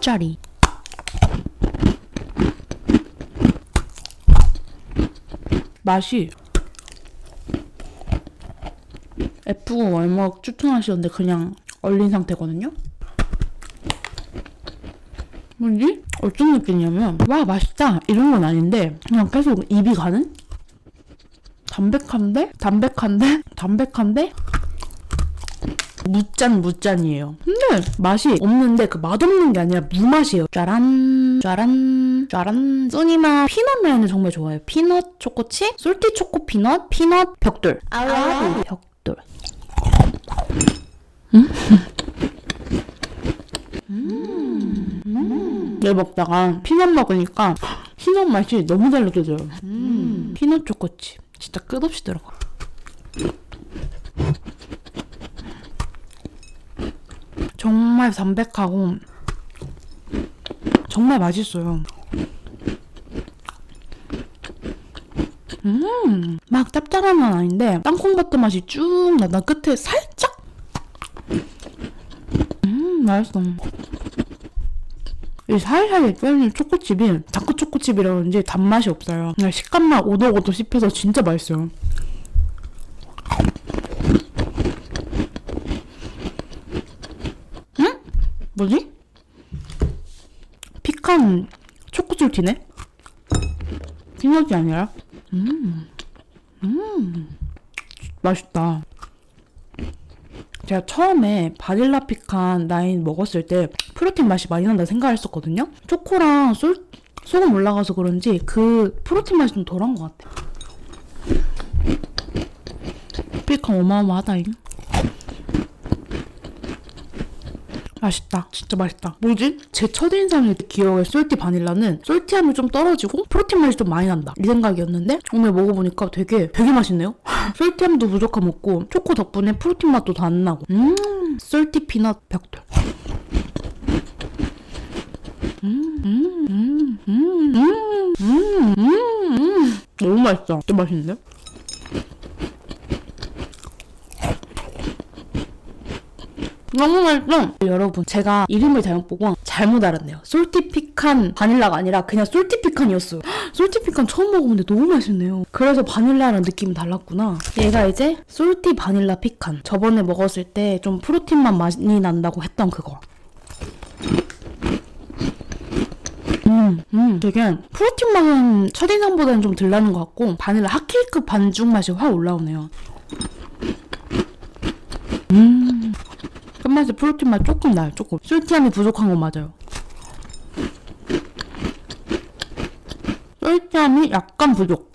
피넛짜리. 맛이 F가 얼마 추천하시던데 그냥 얼린 상태거든요. 뭐지? 어떤 느낌이냐면 와 맛있다 이런 건 아닌데 그냥 계속 입이 가는 담백한데 담백한데 담백한데 무짠 무짠이에요. 근데 맛이 없는데 그 맛없는 게 아니라 무맛이에요. 짜란 짜란 짜란 써니마 피넛 라인을 정말 좋아해요. 피넛 초코칩, 솔티 초코 피넛, 피넛 벽돌. 아우 벽돌. 음. 음. 얘 먹다가 피넛 먹으니까 피넛 맛이 너무 잘 느껴져요. 음. 피넛 초코칩 진짜 끝없이 들어가. 정말 담백하고 정말 맛있어요. 음, 막 짭짤한 건 아닌데 땅콩버터 맛이 쭉 나. 나 끝에 살짝. 음, 맛있어. 이 살살 뼈는 초코칩이 다크 초코칩이라 그런지 단맛이 없어요. 그냥 식감만 오독오독 씹혀서 진짜 맛있어요. 응? 뭐지? 피칸 초코솔티네? 피넛이 아니라? 음, 음, 맛있다. 제가 처음에 바닐라 피칸 라인 먹었을 때 프로틴 맛이 많이 난다 생각했었거든요. 초코랑 쏠, 소금 올라가서 그런지 그 프로틴 맛이 좀 덜한 것 같아. 피칸 어마어마하다잉. 맛있다. 진짜 맛있다. 뭐지? 제 첫인상의 기억의 솔티 바닐라는 솔티함이 좀 떨어지고 프로틴 맛이 좀 많이 난다. 이 생각이었는데 오늘 먹어보니까 되게 되게 맛있네요. 솔티함도 무조건 먹고 초코 덕분에 프로틴 맛도 더안 나고. 음, 솔티 피넛 벽돌. 음, 음, 음, 음, 음, 음, 음, 음. 너무 맛있다. 진짜 맛있는데? 너무 맛있어. 여러분, 제가 이름을 잘못 보고 잘못 알았네요. 솔티피칸 바닐라가 아니라 그냥 솔티피칸이었어요. 솔티피칸 처음 먹어보는데 너무 맛있네요. 그래서 바닐라랑 느낌이 달랐구나. 얘가 이제 솔티 바닐라 피칸. 저번에 먹었을 때 좀 프로틴만 많이 난다고 했던 그거. 음, 음, 되게 프로틴 맛은 첫인상보다는 좀 덜 나는 것 같고 바닐라 핫케이크 반죽 맛이 확 올라오네요. 음. 끝맛에 프로틴 맛 조금 나요, 조금. 솔티함이 부족한 건 맞아요. 솔티함이 약간 부족.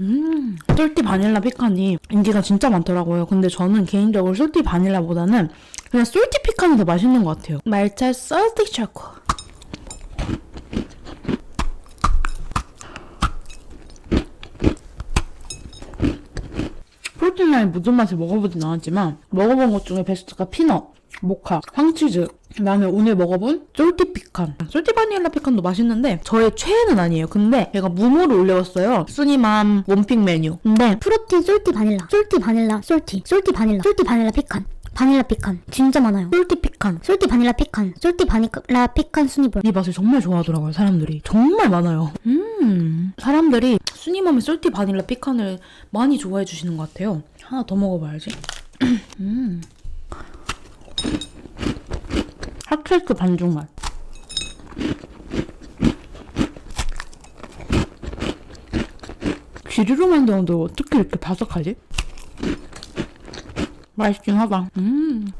음, 솔티 바닐라 피칸이 인기가 진짜 많더라고요. 근데 저는 개인적으로 솔티 바닐라보다는 그냥 솔티 피칸이 더 맛있는 것 같아요. 말차 솔티 초코. 라인 무슨 맛을 먹어보진 않았지만 먹어본 것 중에 베스트가 피넛, 모카, 황치즈. 그다음에 오늘 먹어본 솔티 피칸. 솔티 바닐라 피칸도 맛있는데 저의 최애는 아니에요. 근데 얘가 무모를 올려왔어요. 순이맘 원픽 메뉴. 근데 프로틴 솔티 바닐라. 솔티 바닐라 솔티. 솔티 바닐라. 솔티 바닐라 피칸 바닐라 피칸. 진짜 많아요. 솔티 피칸. 솔티 바닐라 피칸. 솔티 바닐라 피칸 순이볼. 이 맛을 정말 좋아하더라고요 사람들이. 정말 많아요. 음. 사람들이 순이맘의 솔티 바닐라 피칸을 많이 좋아해 주시는 것 같아요. 하나 더 먹어봐야지. 음. 핫케이크 반죽 맛. 귀리로 만드는데 어떻게 이렇게 바삭하지? 맛있긴 하다 음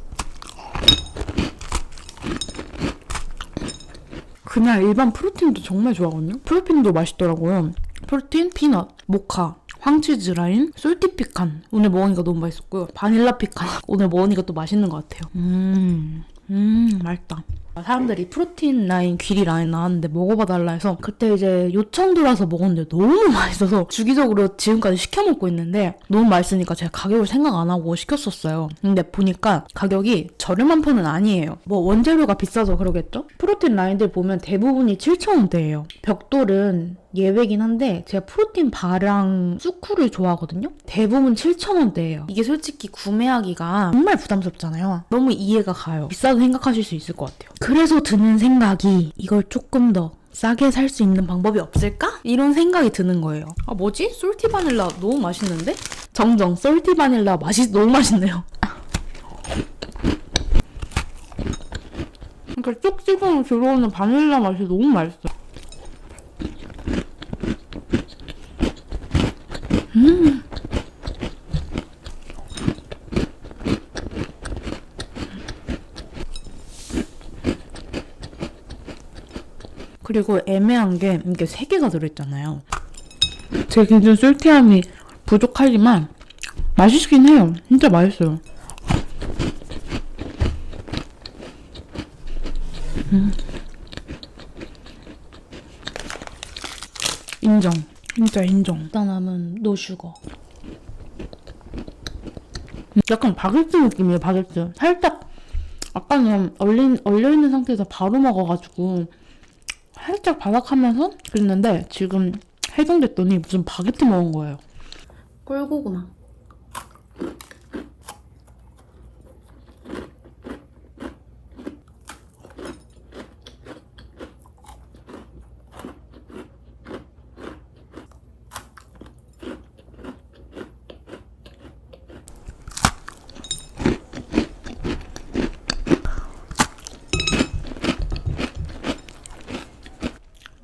그냥 일반 프로틴도 정말 좋아하거든요. 프로틴도 맛있더라고요. 프로틴, 피넛, 모카, 황치즈 라인, 솔티 피칸. 오늘 먹으니까 너무 맛있었고요. 바닐라 피칸. 오늘 먹으니까 또 맛있는 것 같아요. 음, 음, 맛있다. 사람들이 프로틴 라인, 귀리 라인 나왔는데 먹어봐달라 해서 그때 이제 요청 들어와서 먹었는데 너무 맛있어서 주기적으로 지금까지 시켜 먹고 있는데 너무 맛있으니까 제가 가격을 생각 안 하고 시켰었어요. 근데 보니까 가격이 저렴한 편은 아니에요. 뭐 원재료가 비싸서 그러겠죠? 프로틴 라인들 보면 대부분이 7,000원대예요. 벽돌은 예외긴 한데 제가 프로틴 바랑 수쿠를 좋아하거든요. 대부분 7,000원대예요. 이게 솔직히 구매하기가 정말 부담스럽잖아요. 너무 이해가 가요. 비싸도 생각하실 수 있을 것 같아요. 그래서 드는 생각이 이걸 조금 더 싸게 살 수 있는 방법이 없을까? 이런 생각이 드는 거예요. 아 뭐지? 솔티 바닐라 너무 맛있는데? 정정 솔티 바닐라 맛이 너무 맛있네요. 그러니까 쭉 씹으면 들어오는 바닐라 맛이 너무 맛있어. 그리고 애매한 게 이게 세 개가 들어있잖아요. 제 기준 솔티함이 부족하지만 맛있긴 해요. 진짜 맛있어요. 음. 인정. 진짜 인정. 일단함은 노슈거. 약간 바게트 느낌이에요, 바게트. 살짝, 아까는 얼린, 얼려있는 상태에서 바로 먹어가지고, 살짝 바삭하면서 그랬는데, 지금 해동됐더니 무슨 바게트 먹은 거예요. 꿀고구마.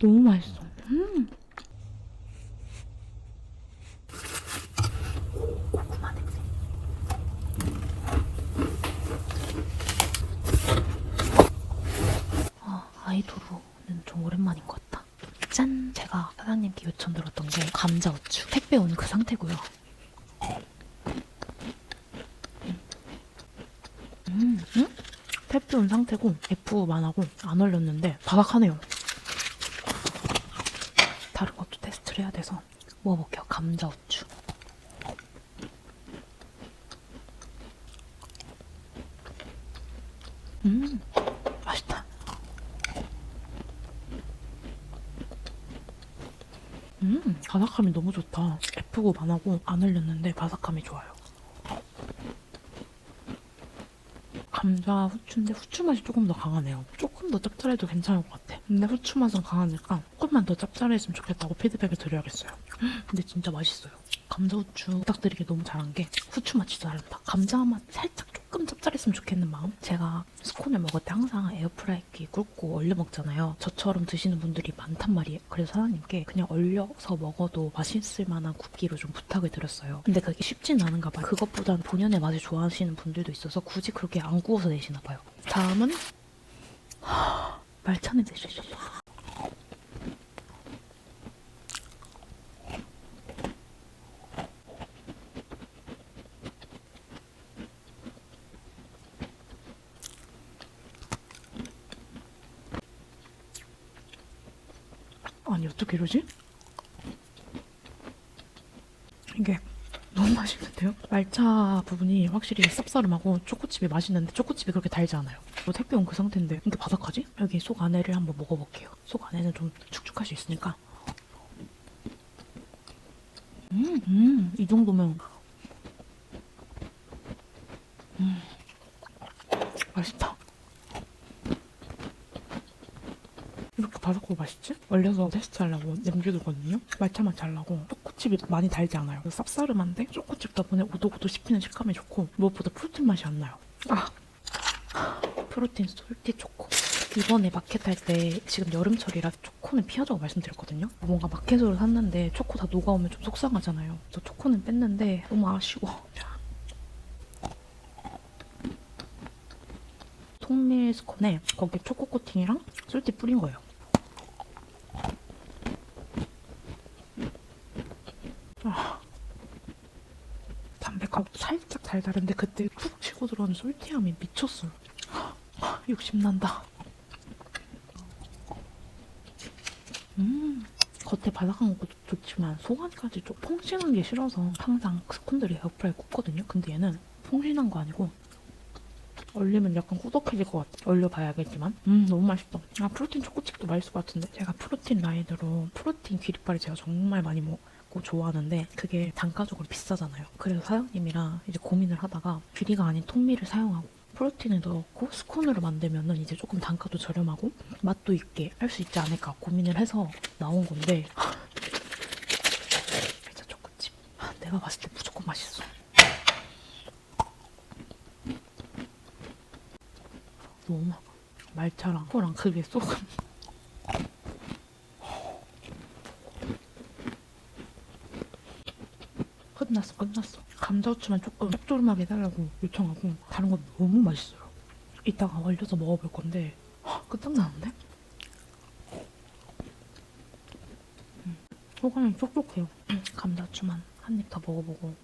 너무 맛있어. 음. 고구마 냄새. 아, 아이돌로는 좀 오랜만인 것 같다. 짠! 제가 사장님께 요청 들었던 게 감자 우추. 택배 온 그 상태고요. 음, 음? 택배 온 상태고 F만 하고 안 얼렸는데 바삭하네요. 다른 것도 테스트를 해야 돼서 먹어볼게요. 감자 우추. 음, 맛있다. 음, 바삭함이 너무 좋다. F고 반하고 안 흘렸는데 바삭함이 좋아요. 감자 후추인데 후추 맛이 조금 더 강하네요. 조금 더 짭짤해도 괜찮을 것 같아. 근데 후추 맛은 강하니까 조금만 더 짭짤했으면 좋겠다고 피드백을 드려야겠어요. 근데 진짜 맛있어요. 감자 후추 부탁드리기 너무 잘한 게 후추 맛이 다르다. 감자 맛 살짝 짭짤했으면 좋겠는 마음. 제가 스콘을 먹을 때 항상 에어프라이기 굽고 얼려 먹잖아요. 저처럼 드시는 분들이 많단 말이에요. 그래서 사장님께 그냥 얼려서 먹어도 맛있을 만한 굽기로 좀 부탁을 드렸어요. 근데 그게 쉽진 않은가 봐요. 그것보단 본연의 맛을 좋아하시는 분들도 있어서 굳이 그렇게 안 구워서 내시나 봐요. 다음은 말차는 드시죠. 아니 어떻게 이러지? 이게 너무 맛있는데요? 말차 부분이 확실히 쌉싸름하고 초코칩이 맛있는데 초코칩이 그렇게 달지 않아요. 뭐 택배 온 그 상태인데 이게 바삭하지? 여기 속 안에를 한번 먹어볼게요. 속 안에는 좀 축축할 수 있으니까. 음, 음, 이 정도면 음, 맛있다. 이렇게 바삭하고 맛있지? 얼려서 테스트하려고 남겨두거든요. 말차맛 잘나고 초코칩이 많이 달지 않아요. 쌉싸름한데 초코칩 덕분에 오독오독 씹히는 식감이 좋고 무엇보다 프로틴 맛이 안 나요. 아 프로틴 솔티 초코. 이번에 마켓 할 때 지금 여름철이라 초코는 피하자고 말씀드렸거든요. 뭔가 마켓으로 샀는데 초코 다 녹아오면 좀 속상하잖아요. 그래서 초코는 뺐는데 너무 아쉬워. 자. 통밀 스콘에 거기 초코 코팅이랑 솔티 뿌린 거예요. 아, 담백하고 살짝 달달한데 그때 푹 치고 들어오는 솔티함이 미쳤어요. 아, 욕심난다. 음, 겉에 바삭한 것도 좋지만 속 안까지 좀 퐁신한 게 싫어서 항상 스콘들이 에어프라이 굽거든요. 근데 얘는 퐁신한 거 아니고 얼리면 약간 꾸덕해질 것 같아. 얼려봐야겠지만. 음, 너무 맛있다. 아, 프로틴 초코칩도 맛있을 것 같은데? 제가 프로틴 라인으로 프로틴 기립발을 제가 정말 많이 먹 고 좋아하는데 그게 단가적으로 비싸잖아요. 그래서 사장님이랑 이제 고민을 하다가 귀리가 아닌 통밀을 사용하고 프로틴을 넣고 스콘으로 만들면은 이제 조금 단가도 저렴하고 맛도 있게 할 수 있지 않을까 고민을 해서 나온 건데 진짜 초코칩. 아, 내가 봤을 때 무조건 맛있어. 너무. 말차랑 코랑 그 위에 소금. 끝났어. 감자우추만 조금 짭조름하게 해달라고 요청하고 다른 건 너무 맛있어요. 이따가 얼려서 먹어볼 건데 헉, 끝장나는데? 음, 소감이 촉촉해요. 음, 감자우추만 한 입 더 먹어보고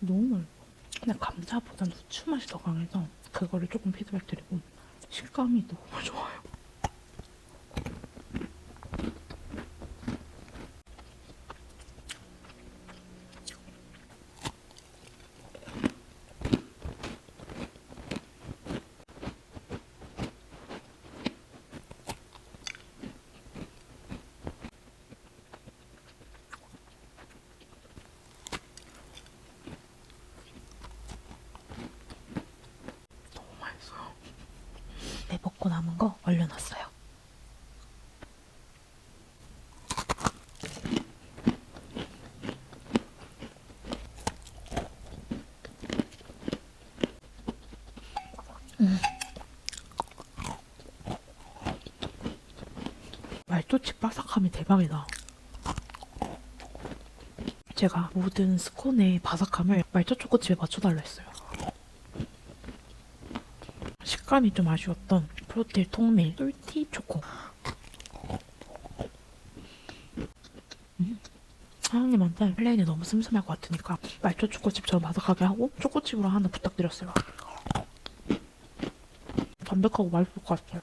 너무 맛있어. 근데 감자보다는 후추 맛이 더 강해서 그거를 조금 피드백 드리고 식감이 너무 좋아요. 너무 맛있어요. 네, 먹고 남은 거 얼려놨어요. 음. 말조치 바삭함이 대박이다. 제가 모든 스콘의 바삭함을 말초 초코칩에 맞춰달라 했어요. 식감이 좀 아쉬웠던 프로틸 통밀 솔티 초코. 음. 사장님한테 플레인이 너무 슴슴할 것 같으니까 말초 초코칩처럼 바삭하게 하고 초코칩으로 하나 부탁드렸어요. 담백하고 맛있을 것 같아요.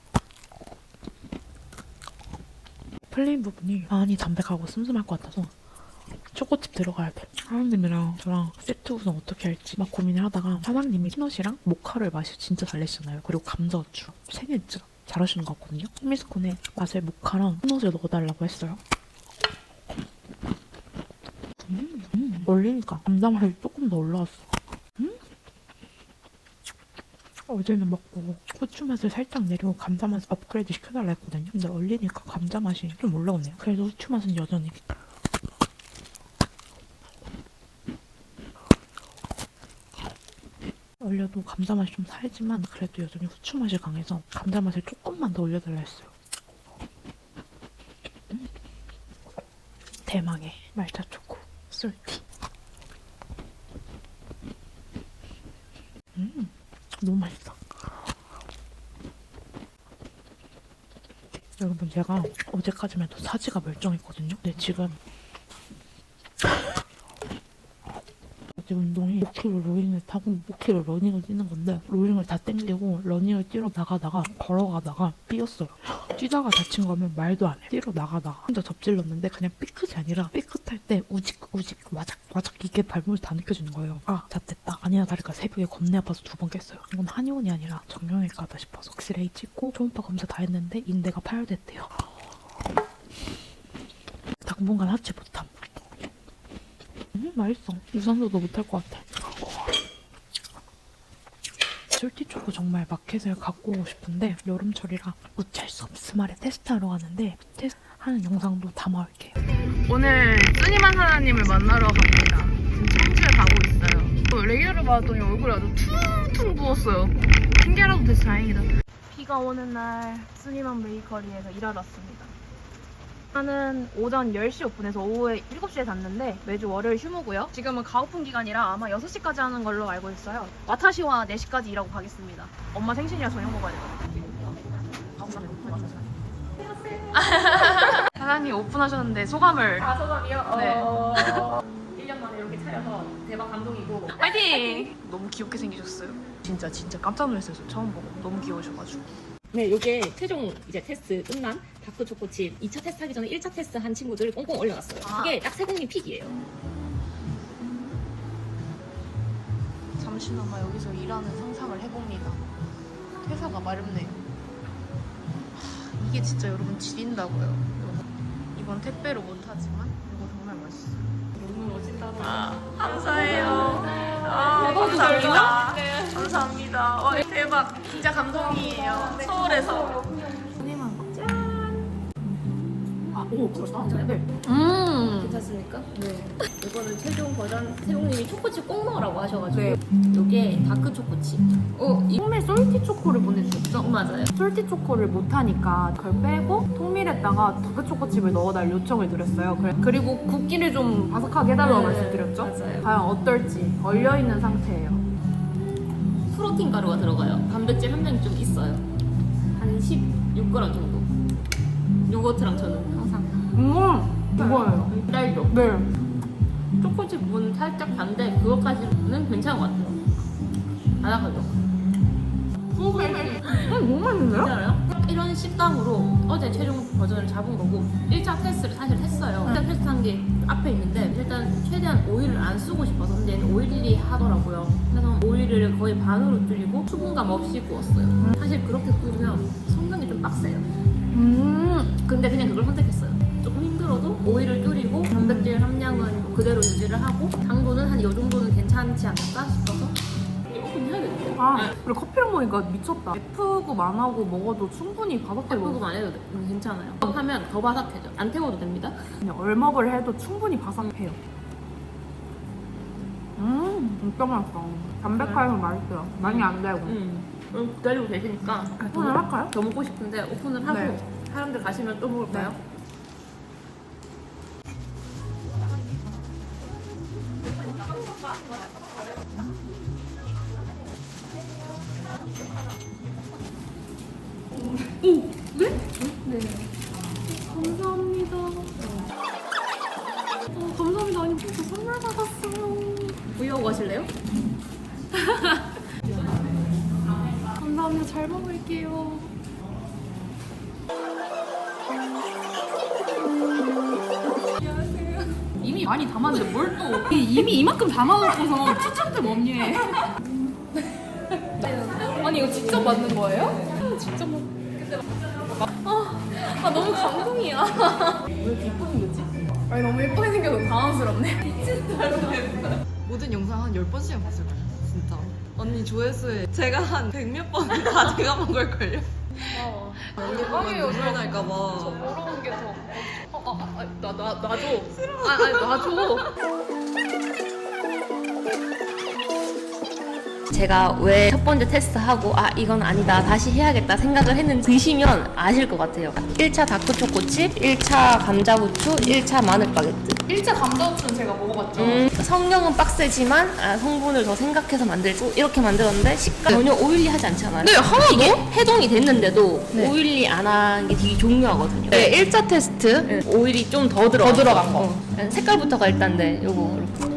플레인 부분이 많이 담백하고 슴슴할 것 같아서 초코칩 들어가야 돼. 사장님이랑 저랑 세트 구성 어떻게 할지 막 고민을 하다가 사장님이 피넛이랑 모카를 맛이 진짜 잘 내시잖아요. 그리고 개 진짜 잘하시는 것 같거든요. 미스콘에 맛을 모카랑 피넛을 넣어달라고 했어요. 음, 음. 얼리니까 감자 맛이 조금 더 올라왔어. 음? 어제는 먹고 후추 맛을 살짝 내리고 감자 맛 업그레이드 시켜달라 했거든요. 근데 얼리니까 감자 맛이 좀 올라오네요. 그래도 후추 맛은 여전히 올려도 감자 맛이 좀 살지만 그래도 여전히 후추 맛이 강해서 감자 맛을 조금만 더 올려달라 했어요. 음. 대망의 말차 초코 솔티. 음, 너무 맛있어. 여러분 제가 어제까지만 해도 사지가 멀쩡했거든요. 근데 지금 어제 운동이 5km 로잉을 타고 5km 러닝을 뛰는 건데 로잉을 다 땡기고 러닝을 뛰러 나가다가 걸어가다가 삐었어요. 뛰다가 다친 거면 말도 안 해. 뛰러 나가다가 혼자 접질렀는데 그냥 삐끗이 아니라 삐끗할 때 우직 우직 와작 와작 이게 발목이 다 느껴지는 거예요. 아 잣됐다. 아니나 다를까 새벽에 겁내 아파서 두 번 깼어요. 이건 한의원이 아니라 정형외과다 싶어서 엑스레이 찍고 초음파 검사 다 했는데 인대가 파열됐대요. 당분간 하체 못함. 음, 맛있어. 유산소도 못할 것 같아. 솔티 초코 정말 마켓을 갖고 오고 싶은데 여름철이라 어쩔 수 없음 말에 테스트하러 가는데 테스트 하는 영상도 담아올게요. 오늘 쓰니만 사장님을 만나러 갑니다. 지금 청주에 가고 있어요. 또 레이어를 봤더니 얼굴이 아주 퉁퉁 부었어요. 핑계라도 돼서 다행이다. 비가 오는 날 쓰니만 베이커리에서 일하러 왔습니다. 하는 오전 10시 오픈해서 오후에 7시에 닫는데 매주 월요일 휴무고요. 지금은 가오픈 기간이라 아마 6시까지 하는 걸로 알고 있어요. 와타시와 4시까지 일하고 가겠습니다. 엄마 생신이라 저녁 먹어야 되거든요. 사장님 오픈하셨는데 소감을 아, 소감이요? 네. 어... 1년 만에 이렇게 차려서 대박 감동이고 파이팅! 너무 귀엽게 생기셨어요. 진짜 진짜 깜짝 놀랐어요. 저 처음 보고 너무 귀여우셔가지고. 네, 요게 최종 이제 테스트 끝난 다크 초코칩 2차 테스트 하기 전에 1차 테스트 한 친구들 꽁꽁 올려놨어요. 그게 딱 세공님 픽이에요. 잠시나마 여기서 일하는 상상을 해봅니다. 회사가 마렵네요. 하, 이게 진짜 여러분 지린다고요. 이번 택배로 못하지만 이거 정말 맛있어요. 너무 멋진다. 아, 감사해요. 아, 감사합니다. 감사합니다. 와, 대박. 진짜 감동이에요. 서울에서. 오, 그렇다. 네. 음. 괜찮습니까? 네. 이거는 최종 버전 세공님이 초코칩 꼭 넣으라고 하셔가지고 네. 요게 다크 초코칩. 어, 이 통밀 솔티 초코를 보내주셨죠? 어, 맞아요. 솔티 초코를 못하니까 그걸 빼고 통밀에다가 다크 초코칩을 넣어달 요청을 드렸어요. 그래- 그리고 굽기를 좀 바삭하게 해달라고 네, 말씀드렸죠? 맞아요. 과연 어떨지 얼려있는 상태예요. 프로틴 가루가 들어가요. 단백질 함량이 좀 있어요. 한 16g 정도. 요거트랑 저는 음, 이거예요. 딸죠. 네. 초코칩 부분 살짝 반대 그것까지는 괜찮은 것 같아요. 바삭하죠. 음, 너무 맛있는데요? 괜찮아요? 이런 식감으로 어제 최종 버전을 잡은 거고 1차 테스트를 사실 했어요. 1차 테스트 한 게 앞에 있는데 일단 최대한 오일을 안 쓰고 싶어서 근데 얘는 오일이 하더라고요. 그래서 오일을 거의 반으로 줄이고 수분감 없이 구웠어요. 사실 그렇게 구우면 성능이 좀 빡세요. 음, 근데 그냥 그걸 선택했어요. 오일을 줄이고 단백질 함량은 그대로 유지를 하고 당도는 한 이 정도는 괜찮지 않을까 싶어서 조금 해야겠네요. 아, 그리고 커피랑 먹으니까 미쳤다. F고 만하고 먹어도 충분히 바삭하게 먹어. 태우고만 해도 돼. 음, 괜찮아요. 하면 더 바삭해져. 안 태워도 됩니다. 그냥 얼먹을 해도 충분히 바삭해요. 음, 진짜 맛있다. 담백해서 맛있어요. 많이 안 달고. 음. 음, 기다리고 계시니까 오늘 할까요? 더 먹고 싶은데 오픈을 하고 네. 사람들 가시면 또 먹을까요? 감사합니다. 어, 받았어요. 구이하고 가실래요? 감사합니다. 잘 먹을게요. 이미 많이 담았는데 뭘 또 이미 이만큼 담아놓고서 추천템 없니 해 아니 이거 직접 만든 거예요? 직접 만 아, 아 너무 감동이야. 왜 이쁘게 생겼지? 아니 너무 예쁘게 생겨서 당황스럽네. 모든 영상 한 10번씩은 봤을 거예요 진짜 언니 조회수에 제가 한 100몇 번 다 제가 먹을걸요 언니 보면 눈물 날까봐 부러운 게 더. 어, 어, 어, 나, 나, 놔줘. 아, 아니, 놔줘. 제가 왜 첫 번째 테스트하고 아 이건 아니다 다시 해야겠다 생각을 했는지 드시면 아실 것 같아요 1차 다크초코칩 1차 감자부추 1차 마늘바게트 1차 감자우추는 제가 먹어봤죠. 음, 성경은 빡세지만 아, 성분을 더 생각해서 만들고 이렇게 만들었는데 식감 전혀 오일리하지 않잖아요 네, 하나도? 이게 해동이 됐는데도 네. 오일리 안 한 게 되게 중요하거든요 네, 1차 테스트. 네, 오일이 좀 더 들어간 거. 어. 색깔부터가 일단 네 요거 이렇게.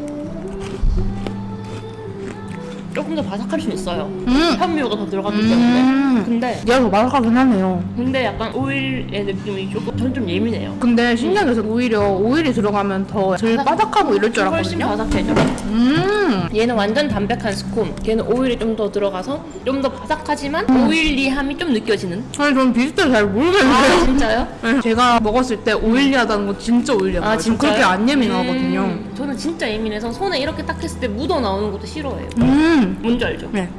조금 더 바삭할 수 있어요 음. 현미료가 더 들어갔기 때문에 음. 근데 얘가 더 바삭하긴 하네요. 근데 약간 오일의 느낌이 조금 전좀 예민해요 근데 신기한 게 오히려 오일이 들어가면 더덜 바삭하고 이럴 줄 훨씬 알았거든요. 바삭해져 음. 얘는 완전 담백한 스콘 걔는 오일이 좀 더 들어가서 좀 더 바삭하지만 오일리함이 좀 느껴지는 아니, 저는 비슷해서 잘 모르겠는데. 아 진짜요? 네, 제가 먹었을 때 오일리하다는 거 진짜 오일리하다고 아 진짜요? 그렇게 안 예민하거든요. 음, 저는 진짜 예민해서 손에 이렇게 딱 했을 때 묻어 나오는 것도 싫어해요 음. 뭔지 알죠? 네.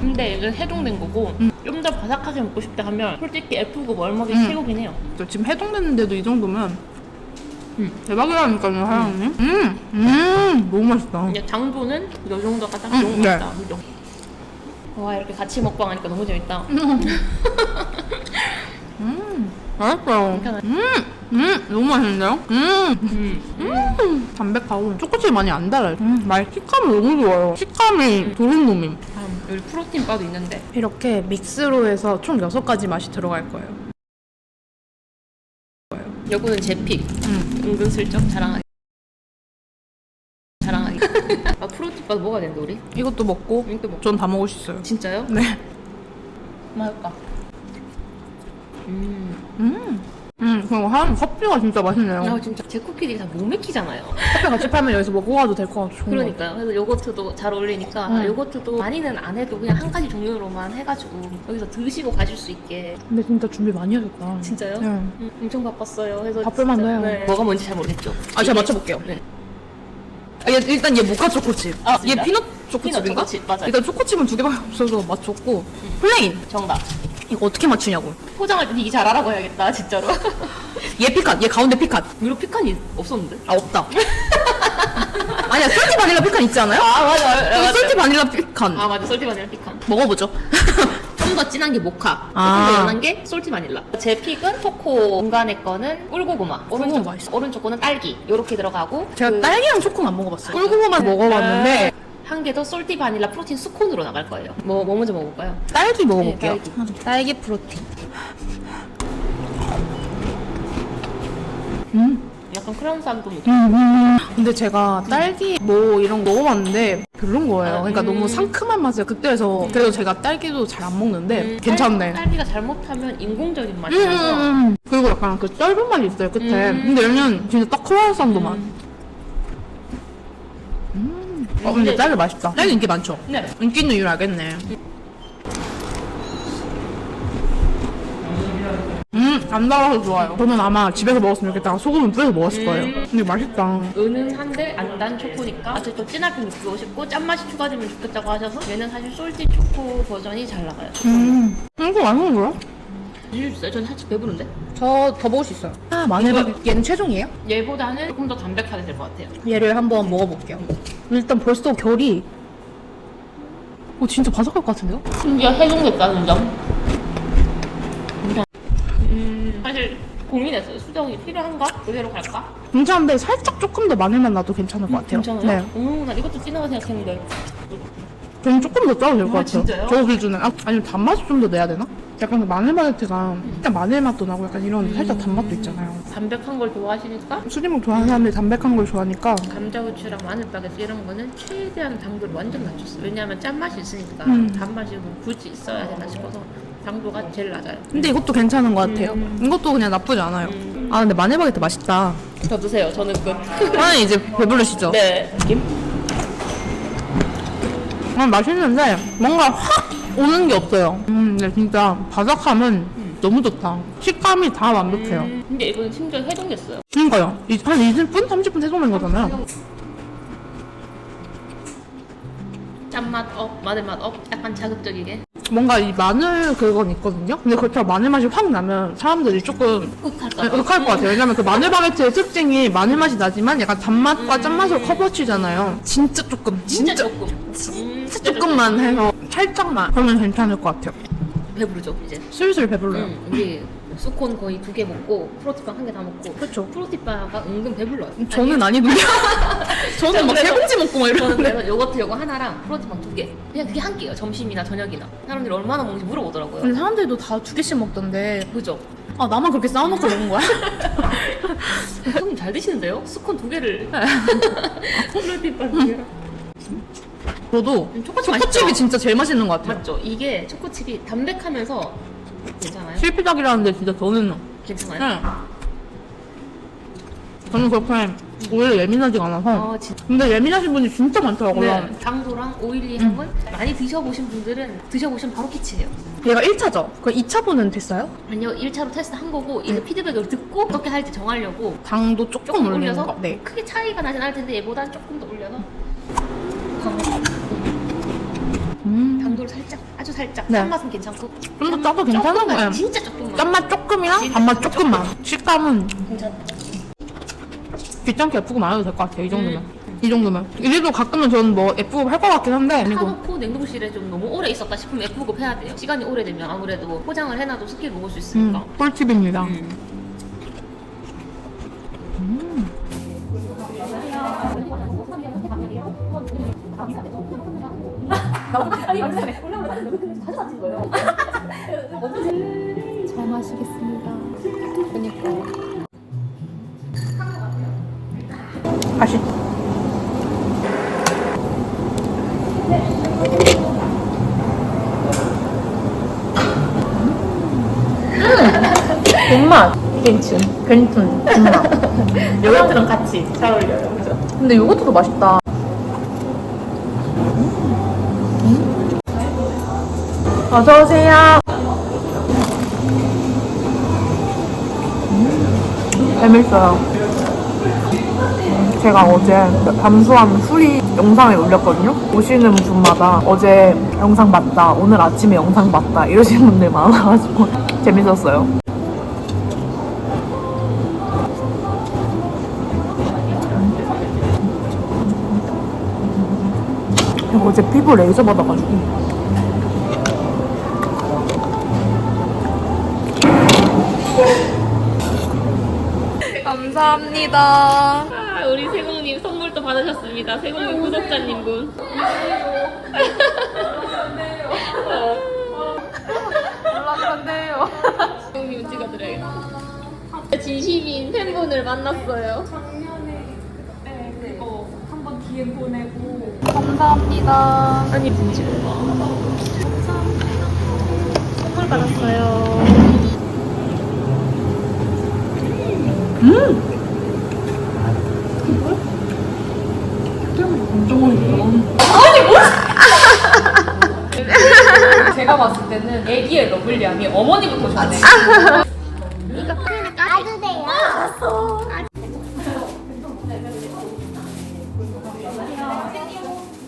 근데 이게 해동된 거고 좀더 바삭하게 먹고 싶다 하면 솔직히 F급 얼먹이 음. 최고긴 해요 저 지금 해동됐는데도 이 정도면 음. 대박이라니까요, 사장님. 음. 음. 너무 맛있다. 근데 당도는 이 정도가 딱 음, 좋은 네. 것 같다 그죠? 와 이렇게 같이 먹방 하니까 너무 재밌다 음. 맛있어요. 음. 음. 너무 맛있는데요? 음. 음. 음. 담백하고 초코칩 많이 안 달아요. 음. 말 식감이 너무 좋아요. 식감이 도림도림. 아, 여기 프로틴 바도 있는데 이렇게 믹스로 해서 총 6가지 맛이 들어갈 거예요. 요거는 제픽 음. 은근슬쩍 자랑하기 자랑하기 아 프로틴 바도 먹어야 되는데 우리? 이것도 먹고 이것도 먹전다 먹을 수 있어요. 진짜요? 네. 맛있다. 음. 음. 음, 그리고 한 커피가 진짜 맛있네요. 아 진짜 제 쿠키들이 다 못 맥히잖아요. 커피 같이 팔면 여기서 먹고 가도 될 것 같아. 그러니까요. 그래서 요거트도 잘 어울리니까 음. 아, 요거트도 많이는 안 해도 그냥 한 가지 종류로만 해가지고 여기서 드시고 가실 수 있게. 근데 진짜 준비 많이 하셨다. 진짜요? 네. 음, 엄청 바빴어요. 그래서 바쁠만 진짜- 해요. 네. 뭐가 뭔지 잘 모르겠죠. 아, 제가 맞춰볼게요. 네. 아, 얘, 일단 얘 모카 초코칩. 아, 얘? 피넛 피넛 초코칩인가? 초코칩, 맞아요. 일단 초코칩은 두 개밖에 없어서 맞췄고. 플레인. 정답. 이거 어떻게 맞추냐고. 포장할 때 되게 잘 알아고 해야겠다, 진짜로. 얘 피칸. 얘 가운데 피칸. 위로 피칸이 없었는데? 아, 없다. 아니야, 솔티 바닐라 피칸 있지 않아요? 아, 맞아. 여기 솔티 바닐라 피칸. 아, 맞아. 솔티 바닐라 피칸. 먹어보죠. 좀 더 진한 게 모카, 아. 조금 더 연한 게 솔티 바닐라. 제 픽은 초코 공간의 거는 꿀고구마. 오른쪽 맛있어. 오른쪽 거는 딸기. 요렇게 들어가고 제가 그 딸기랑 초코는 안 먹어봤어요. 꿀고구마 먹어봤는데 한 개 더 솔티 바닐라 프로틴 스콘으로 나갈 거예요. 뭐, 뭐 먼저 먹어볼까요? 딸기 먹어볼게요. 네, 딸기. 딸기 프로틴. 약간 크라운산도 뭐 음, 근데 제가 딸기 뭐 이런 거 먹어봤는데 별론 거예요. 그러니까 음. 너무 상큼한 맛이에요. 그때에서 그래서 제가 딸기도 잘 안 먹는데 괜찮네. 딸, 기가 잘못하면 인공적인 음, 맛이 나서 음, 음. 그리고 약간 그 떫은 맛이 있어요 끝에. 음. 근데 얘는 진짜 딱 크로아상도 맛. 음. 어 근데 근데- 딸기 맛있다. 딸기 인기 많죠? 네. 인기 있는 이유 알겠네. 음, 안 달아서 좋아요. 저는 아마 집에서 먹었으면 좋겠다가 소금을 뿌려서 먹었을 거예요. 근데 맛있다. 은은한데 안 단 초코니까 아직 또 진하게 느끼고 싶고 짠맛이 추가되면 좋겠다고 하셔서 얘는 사실 솔티 초코 버전이 잘 나가요. 음, 이거 맛있는 거야? 드셔주세요. 저는 살짝 배부른데? 저 더 먹을 수 있어요. 아, 마늘밥. 얘는 최종이에요? 얘보다는 조금 더 담백하게 될 것 같아요. 얘를 한번 먹어볼게요. 일단 벌써 결이 오 진짜 바삭할 것 같은데요? 심지어 해동됐다는 점. 음, 사실 고민했어요. 수정이 필요한가? 그대로 갈까? 괜찮은데 살짝 조금 더 마늘만 나도 괜찮을 것 같아요. 괜찮아요? 네. 음, 난 이것도 진하게 생각했는데. 저는 조금 더 짜도 될 것 아, 같아요. 진짜요? 저 기준은 아, 아니면 단맛이 좀더 내야 되나? 약간 그 마늘 바게트가 일단 마늘 맛도 나고 약간 이런 살짝 단맛도 있잖아요. 담백한 걸 좋아하시니까 수리목 좋아하는 사람들이 담백한 걸 좋아하니까 감자 후추랑 마늘 바게트 이런 거는 최대한 당도를 완전 낮췄어요. 왜냐하면 짠맛이 있으니까 음. 단맛이 뭐 굳이 있어야 되나 싶어서 당도가 제일 낮아요. 근데 이것도 괜찮은 것 같아요. 음. 이것도 그냥 나쁘지 않아요. 아 근데 마늘 바게트 맛있다. 더 드세요. 저는 끝. 아 이제 배부르시죠? 네. 김? 아, 맛있는데 뭔가 확 오는 게 없어요. 음, 근데 진짜 바삭함은 너무 좋다. 식감이 다 완벽해요. 음, 근데 이거는 심지어 해동됐어요. 그러니까요. 이- 한 20분, 30분 해동된 거잖아요. 짠맛 업, 마늘맛 업, 약간 자극적이게. 뭔가 이 마늘 그건 있거든요. 근데 그렇다고 마늘 맛이 확 나면 사람들이 조금 욱할까 네, 봐. 욱할 것 같아요. 왜냐면 그 마늘 바게트의 특징이 마늘 맛이 나지만 약간 단맛과 짠맛을 커버치잖아요. 진짜 조금, 진짜 진짜, 조금. 음, 진짜 조금만 해서 살짝만 그러면 괜찮을 것 같아요. 배부르죠, 이제. 슬슬 배불러요. 음, 우리 수콘 거의 두 개 먹고 프로티빵 한 개 다 먹고 그렇죠. 프로티빵가 은근 배불러요. 저는 아니군요. 저는 막세 그래서- 봉지 먹고 막 저는 이러는데. 그래서 요거트 요거 하나랑 프로티빵 두 개. 그냥 그게 한 개예요. 점심이나 저녁이나. 사람들이 얼마나 먹는지 물어보더라고요. 근데 사람들도 다 두 개씩 먹던데. 그죠? 아 나만 그렇게 쌓아놓고 먹은 거야? 형님 잘 드시는데요? 스콘 두 개를. 프로티빵 두 개랑. 저도 음, 초코칩 초코칩이 맛있죠? 진짜 제일 맛있는 것 같아요. 맞죠? 이게 초코칩이 담백하면서 괜찮아요? 실피닭이라는데 진짜 저는 괜찮아요? 네. 저는 그렇게 오히려 예민하지가 않아서. 아 진짜. 근데 예민하신 분이 진짜 많더라고요. 네. 당도랑 오일리 향은 많이 드셔보신 분들은 드셔보시면 바로 캐치해요. 얘가 1차죠? 그 2차분은 됐어요? 아니요, 1차로 테스트 한 거고 이제 피드백을 듣고 어떻게 할지 정하려고 당도 조금, 조금 올리는 올려서 거. 네. 크게 차이가 나진 않을 텐데 얘보단 조금 더 올려서 음. 당도를 살짝 아주 살짝 네. 짠맛은 괜찮고 좀 더 짜도 괜찮은 조금만, 거예요. 진짜 조금만 짠맛 조금이랑 단맛 조금만. 식감은 괜찮다 귀찮게 예쁘고 안 해도 될 것 같아요. 이 정도면. 이 정도면. 이래도 가끔은 저는 뭐 예쁘고 할 것 같긴 한데. 아니고. 사놓고 냉동실에 좀 너무 오래 있었다 싶으면 F급 해야 돼요 시간이 오래되면 아무래도 포장을 해놔도 스킬 먹을 수 음, 있으니까 꿀팁입니다. 음. 아니 올라오면 올라오면 자주 잘 마시겠습니다. 그니까. 맛있. 정말 괜춘. 괜춘. 요거트랑 같이 잘 어울려요. 그죠? 근데 요거트도 맛있다. 어서 오세요. 음, 재밌어요. 제가 어제 밤수한 수리 영상을 올렸거든요. 오시는 분마다 어제 영상 봤다, 오늘 아침에 영상 봤다 이러시는 분들 많아가지고 재밌었어요. 어제 피부 레이저 받아가지고 감사합니다. 아, 우리 세공님 선물도 받으셨습니다. 세공님 구독자님 분. 연락한대요. 세공님 찍어드려야겠다. 진심인 팬분을 만났어요. 감사합니다. 아니 진짜. 선물 받았어요. 제가 봤을 때는 애기의 러블리함이 어머니부터 좋네.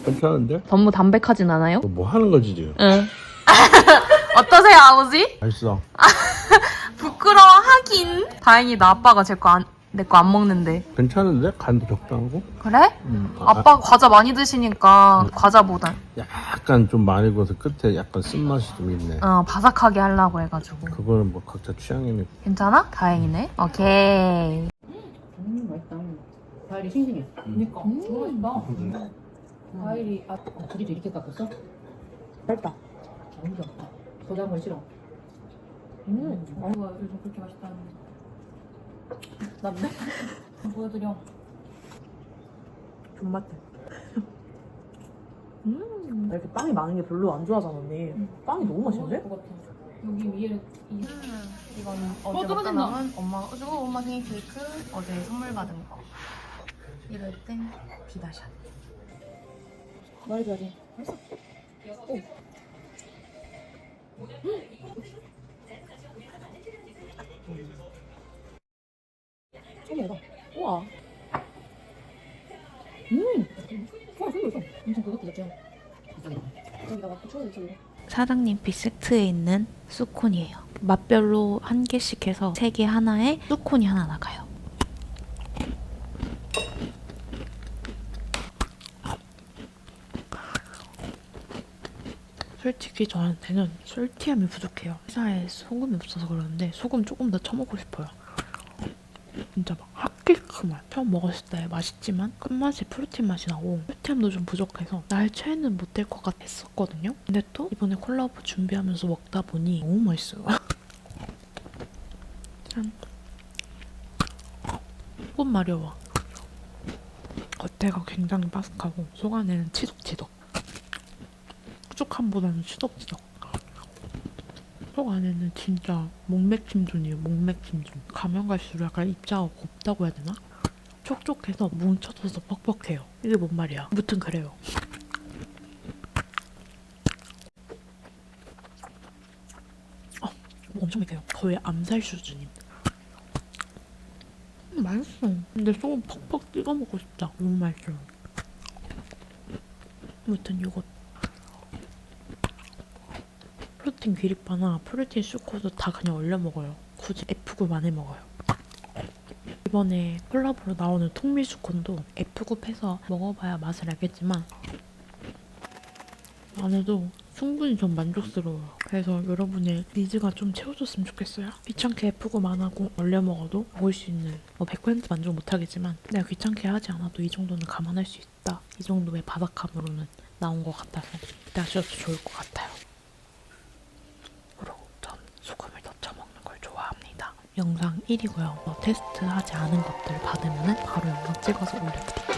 괜찮은데? 너무 담백하진 않아요? 너뭐 하는 거지 지금? 응. 어떠세요, 아버지? 맛있어. 부끄러워 하긴. 다행이다, 아빠가 제 거 안, 내 거 안 먹는데. 괜찮은데? 간도 적당하고? 그래? 음. 아빠 과자 많이 드시니까 과자보단 약간 좀 많이 구워서 끝에 약간 쓴맛이 좀 있네. 어, 바삭하게 하려고 해가지고. 그거는 뭐 각자 취향이니까. 괜찮아? 다행이네. 오케이. 음 맛있다. 과일이 싱싱해. 그니까 너무 맛있다. 과일이 아 둘이도 이렇게 깎았어? 맛있다. 너무 좋다. 건 싫어. 음, 아이고 요즘 그렇게 맛있다는. 난데? 보여드려. 존맛. 음. 이렇게 빵이 많은 게 별로 안 좋아하잖아, 언니. 빵이 너무 맛있는데? 것 같아. 여기 위에 이 이건 어, 어제 먹다 떨어진다. 남은 엄마가 주고 엄마 생일 케이크 어제 선물 받은 거. 이럴 땐 비다샷. 말도 안 돼. 처음이다. 우와. 사장님 빅세트에 있는 수콘이에요. 맛별로 한 개씩 해서 세 개 하나에 수콘이 하나 나가요. 솔직히 저한테는 솔티함이 부족해요. 회사에 소금이 없어서 그러는데 소금 조금 더 쳐먹고 싶어요. 진짜 막 맛. 처음 먹었을 때 맛있지만 끝맛이 프로틴 맛이 나고 솔티함도 좀 부족해서 날 최애는 못 될 것 같았었거든요. 근데 또 이번에 콜라보 준비하면서 먹다 보니 너무 맛있어요. 짠. 소금 마려워. 겉에가 굉장히 바삭하고 속 안에는 치덕 푸석함보다는 치덕치덕. 속 안에는 진짜 목맥힘존이에요. 목맥힘존. 가면 갈수록 약간 입자가 곱다고 해야 되나? 촉촉해서 뭉쳐져서 퍽퍽해요. 이게 뭔 말이야? 무튼 그래요. 어, 뭐 엄청 매워요. 거의 암살 수준인. 음, 맛있어. 근데 소금 퍽퍽 찍어 먹고 싶다. 너무 맛있어. 무튼 요거 프로틴 귀리파나 프로틴 슈코도 다 그냥 얼려 먹어요. 굳이 F구 많이 먹어요. 이번에 콜라보로 나오는 통밀수콘도 F급 해서 먹어봐야 맛을 알겠지만 안에도 충분히 전 만족스러워요. 그래서 여러분의 니즈가 좀 채워줬으면 좋겠어요. 귀찮게 F급 안 하고 얼려 먹어도 먹을 수 있는 뭐 100% 만족 못하겠지만 내가 귀찮게 하지 않아도 이 정도는 감안할 수 있다. 이 정도의 바삭함으로는 나온 것 같아서 기대하셔도 좋을 것 같아요. 그리고 전 소금을 넣쳐 먹는 걸 좋아합니다. 영상 1이고요. 테스트하지 않은 것들 받으면 바로 영상 찍어서 올려드릴게요.